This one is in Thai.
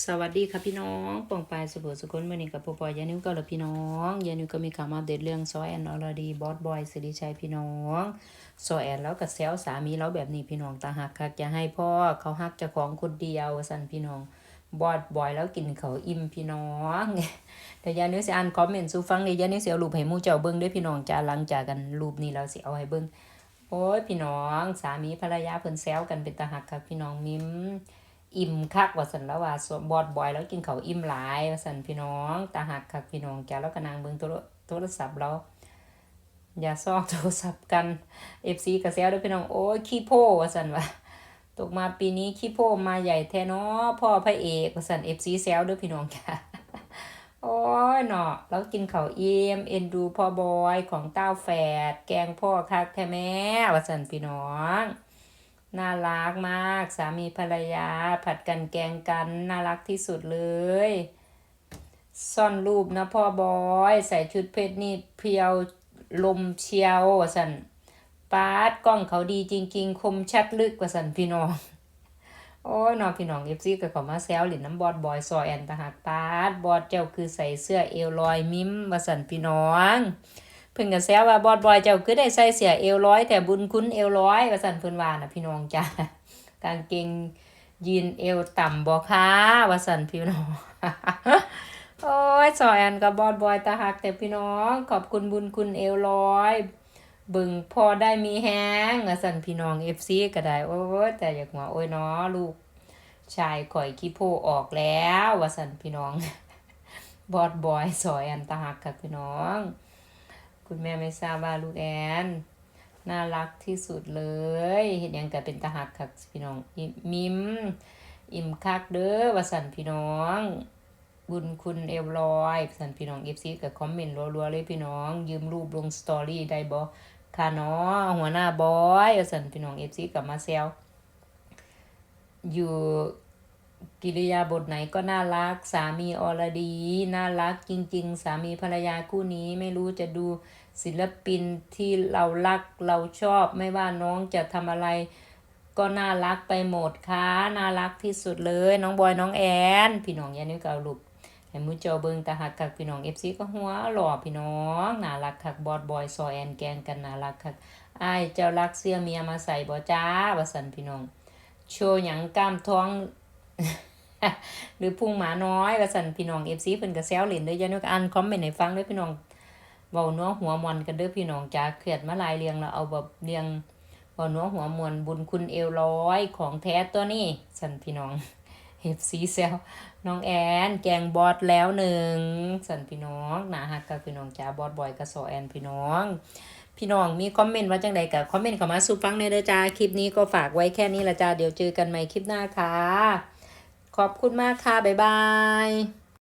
สวัสดีค่ะพี่น้องปองปายสุโขสุคนวันนี้กับปอปอยยานิวก็แล้วพี่น้องยานิวก็มีข่าวมาอัปเดเรื่องซอแอนอรดีบอสบอยสิริชัยพี่น้องซอแอนแล้วกับแซวสามีแล้วแบบนี้พี่น้องตาหักคักจะให้พ่อเขาหักเจ้าของคนเดียวสั่นพี่น้องบอสบอยแล้วกินเขาอิ่มพี่น้องแต่ยานิวสิอ่านคอมเมนต์สู่ฟังเลยยานิวสิเอารูปให้มู่เจ้าเบิ่งด้วยพี่น้องจ้าหลังจากกันรูปนี้แล้วสิเอาให้เบิ่งโอ้ยพี่น้อง สามีภรรยาเพิ่นแซวกันเป็นตาหักคักพี่น้องมิม อิ่มคักว่าสันแล้วว่าสบอดบอยแล้วกินเขาอิ่มหลายว่าสันพี่น้องตาหักคักพี่น้องแกแล้วก็นางเบิ่งโทรศัพท์แล้วอย่าซอกโทรศัพท์กันเอฟซีกระเซลด้วยพี่น้องโอ้ยขี้โพว่าสันว่าตกมาปีนี้ขี้โพมาใหญ่แท้เนาะพ่อพระเอกว่าสันเอฟซีแซวด้วยพี่น้องค่ะโอ้ยเนาะแล้วกินเขาวอิ่มเอ็นดูพ่อบอยของเต้าแฝดแกงพ่อคักแท้แม่ว่าสันพี่น้อง น่ารักมาก สามีภรรยา ผัดกันแกงกันน่ารักที่สุดเลย ซ่อนรูปนะพ่อบอย ใส่ชุดเพชรนี่เพียวลมเชียวสันปาดกล้องเขาดีจริง ๆ คมชัดลึกกว่าสันพี่น้อง โอ้ยน้องพี่น้องเอฟซีก็เขอมาแซวหลินน้ำบอดบอยซอยแอนตาหักปาดบอดเจ้าคือใส่เสื้อเอวลอยมิมว่าสันพี่น้อง เพิ่นก็แซวว่าบอดบอยเจ้าคือได้ใส่เสื้อเอวร้อยแต่บุญคุณเอวร้อยว่าซั่นเพิ่นว่าน่ะพี่น้องจ้ากางเกงยีนเอวต่ำบ่คะว่าซั่นพี่น้องโอ้ยสอยอันกับบอดบอยตาหักแต่พี่น้องขอบคุณบุญคุณเอวร้อยบึงพอได้มีแฮงว่าซั่นพี่น้อง FC ก็ได้โอ้ยแต่อยากหัวโอ้ยเนาะลูกชายข่อยขี้โพออกแล้วว่าซั่นพี่น้องบอดบอยสอยอันตาหักค่ะพี่น้อง คุณแม่ไม่ทราบว่าลูกแอน น่ารักที่สุดเลย เห็นยังก็เป็นตาหักคักพี่น้องอิมิม อิ่มคักเด้อวสันพี่น้อง บุญคุณเอวลอยสันพี่น้องเอฟซีกับคอมเมนต์รัวๆเลยพี่น้อง ยืมรูปลงสตอรี่ได้บ่ค่ะเนาะหัวหน้าบอยสันพี่น้องเอฟซีกับมาเซลอยู่ กิริยาบทไหนก็น่ารัก สามีอรดี น่ารักจริง ๆ สามีภรรยาคู่นี้ไม่รู้จะดูศิลปินที่เรารักเราชอบไม่ว่าน้องจะทำอะไร ก็น่ารักไปหมดค่ะน่ารักที่สุดเลย น้องบอยน้องแอนพี่น้องยันนิ้วเกาลูกให้มือเจอเบิงตาหักคักพี่น้องเอฟซีก็หัวหล่อพี่น้องน่ารักคักบอดบอยซอยแอนแกงกันน่ารักคักอ้เจ้ารักเสื้อเมียมาใส่บ่จ้าว่สันพี่น้อง โชว์หยังกล้ามท้อง หรือพุงหมาน้อยว่าสันพี่น้องเอฟซีเพิ่นก็แซวเล่นด้ออย่านึกอ่านคอมเมนต์ให้ฟังด้อพี่น้องเว้านัวหัวมวนกันเด้อพี่น้องจ้าเครียดมาลายเรียงแล้วเอาแบบเรียงเว้านัวหัวมวนบุญคุณเอวร้อยของแท้ตัวนี้สันพี่น้องเอฟซีแซวน้องแอนแกงบอสแล้วหนึ่งสันพี่น้องหนาฮักกับพี่น้องจ้าบอสบอยกับโซแอนพี่น้อง พี่น้องมีคอมเมนต์ว่าจังใดกับคอมเมนต์เข้ามาสู่ฟังในเด้อจ้าคลิปนี้ก็ฝากไว้แค่นี้ละจ้าเดี๋ยวเจอกันใหม่คลิปหน้าค่ะ ขอบคุณมากค่ะ บ๊ายบาย